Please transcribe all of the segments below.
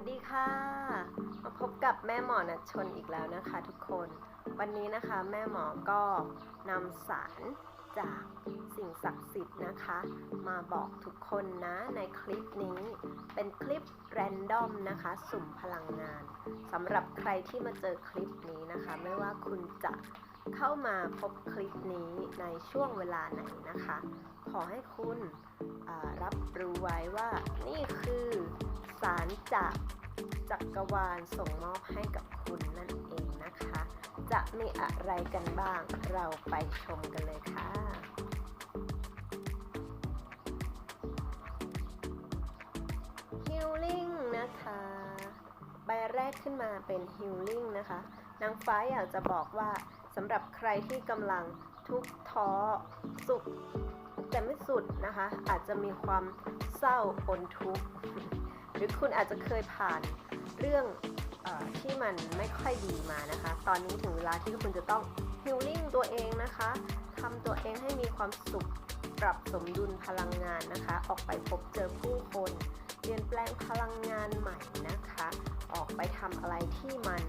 สดีค่ะ มาพบกับแม่หมอนัชชนอีกแล้วนะคะทุกคน วันนี้นะคะแม่หมอก็นำสารจากสิ่งศักดิ์สิทธิ์นะคะ มาบอกทุกคนนะในคลิปนี้ เป็นคลิปแรนดอมนะคะ สุ่มพลังงานสำหรับใครที่มาเจอคลิปนี้นะคะ ไม่ว่าคุณจะเข้ามาพบคลิปนี้ในช่วงเวลาไหนนะคะ ขอให้คุณรับรู้ไว้ว่านี่คือ สารจากจักรวาลส่งมอบให้กับคุณนั่นเองนะคะ จะมีอะไรกันบ้าง เราไปชมกันเลยค่ะ Healing นะคะ ใบแรกขึ้นมาเป็น Healing นะคะ นางฟ้าอยากจะบอกว่าสำหรับใครที่กำลังทุกข์ท้อสุขแต่ไม่สุดนะคะ อาจจะมีความเศร้าปนทุกข์ หรือคุณอาจจะเคยผ่านเรื่องออที่มันไม่ค่อยดีมานะคะ ตอนนี้ถึงเวลาที่คุณจะต้องฮิลลิ่งตัวเองนะคะทำตัวเองให้มีความสุขปรับสมดุลพลังงานนะคะ ออกไปพบเจอผู้คนเปลี่ยนแปลงพลังงานใหม่นะคะ ออกไปทำอะไรที่มัน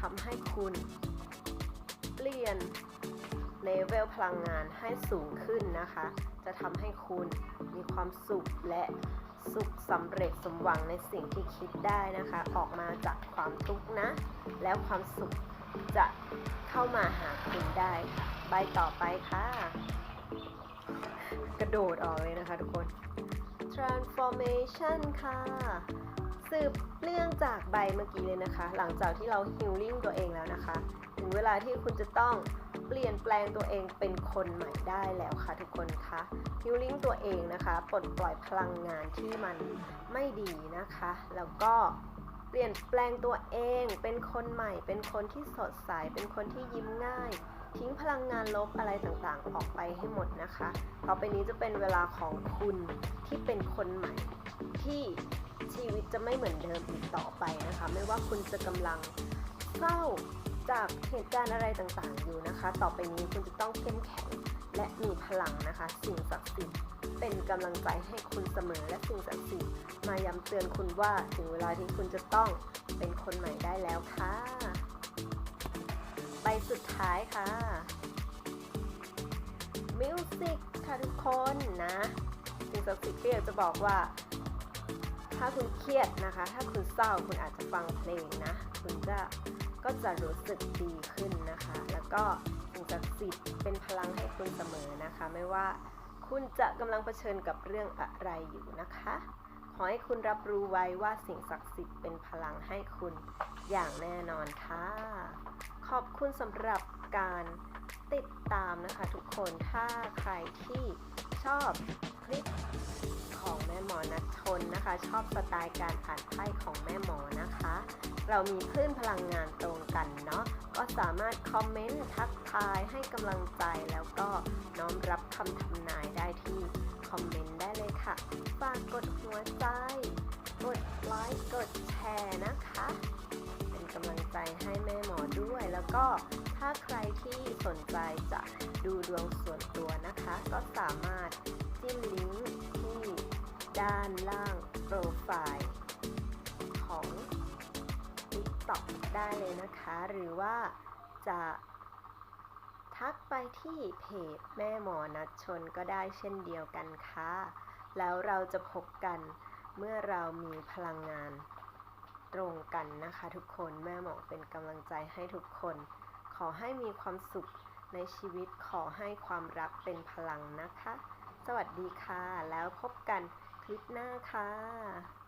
ทำให้คุณ เปลี่ยนเลเวลพลังงานให้สูงขึ้นนะคะ จะทำให้คุณมีความสุขและ สุขสำเร็จสมหวังในสิ่งที่คิดได้นะคะ ออกมาจากความทุกข์นะ แล้วความสุขจะเข้ามาหาคุณได้ค่ะใบต่อไปค่ะ กระโดดออกเลยนะคะทุกคน transformation ค่ะ สืบเนื่องจากใบเมื่อกี้เลยนะคะ หลังจากที่เรา healing ตัวเองแล้วนะคะ ถึงเวลาที่คุณจะต้องเปลี่ยนแปลงตัวเองเป็นคนใหม่ได้แล้วค่ะทุกคนคะ healing ตัวเองนะคะปลดปล่อยพลังงานที่มันไม่ดีนะคะ แล้วก็เปลี่ยนแปลงตัวเอง เป็นคนใหม่ เป็นคนที่สดใส เป็นคนที่ยิ้มง่ายทิ้งพลังงานลบอะไรต่างๆ ออกไปให้หมดนะคะ ต่อไปนี้จะเป็นเวลาของคุณที่เป็นคนใหม่ที่ ชีวิตจะไม่เหมือนเดิมอีกต่อไปนะคะ ไม่ว่าคุณจะกำลังเศร้าจากเหตุการณ์อะไรต่างๆอยู่นะคะ ต่อไปนี้คุณจะต้องเข้มแข็งและมีพลังนะคะ สิ่งศักดิ์สิทธิ์เป็นกำลังใจให้คุณเสมอและสิ่งศักดิ์สิทธิ์มาย้ำเตือนคุณว่าถึงเวลาที่คุณจะต้องเป็นคนใหม่ได้แล้วค่ะใบสุดท้ายค่ะมิวสิกค่ะทุกคนนะสิ่งศักดิ์สิทธิ์ก็อยากจะบอกว่า ถ้าคุณเครียดนะคะ ถ้าคุณเศร้าคุณอาจจะฟังเพลงนะ คุณจะก็จะรู้สึกดีขึ้นนะคะ แล้วก็สิ่งศักดิ์สิทธิ์เป็นพลังให้คุณเสมอนะคะ ไม่ว่าคุณจะกำลังเผชิญกับเรื่องอะไรอยู่นะคะ ขอให้คุณรับรู้ไว้ว่าสิ่งศักดิ์สิทธิ์เป็นพลังให้คุณอย่างแน่นอนค่ะ ขอบคุณสำหรับการติดตามนะคะทุกคนถ้าใครที่ชอบคลิป ม่หมอนัทชนนะคะ ชอบสไตล์การอ่านไพ่ของแม่หมอนะคะ เรามีคลื่นพลังงานตรงกันเนาะก็สามารถคอมเมนต์ทักทายให้กำลังใจแล้วก็น้อมรับคำทำนายได้ที่คอมเมนต์ได้เลยค่ะฝากกดหัวใจ กดไลค์กดแชร์นะคะ เป็นกำลังใจให้แม่หมอด้วยแล้วก็ถ้าใครที่สนใจจะดูดวงส่วนตัวนะคะ ก็สามารถจิ้มลิง ด้านล่างโปรไฟล์ของ TikTok ได้เลยนะคะ หรือว่าจะทักไปที่เพจแม่หมอนัดชนก็ได้เช่นเดียวกันค่ะ แล้วเราจะพบกันเมื่อเรามีพลังงานตรงกันนะคะทุกคนแม่หมอเป็นกำลังใจให้ทุกคน ขอให้มีความสุขในชีวิตขอให้ความรักเป็นพลังนะคะ สวัสดีค่ะ แล้วพบกัน ลิปหน้าค่ะ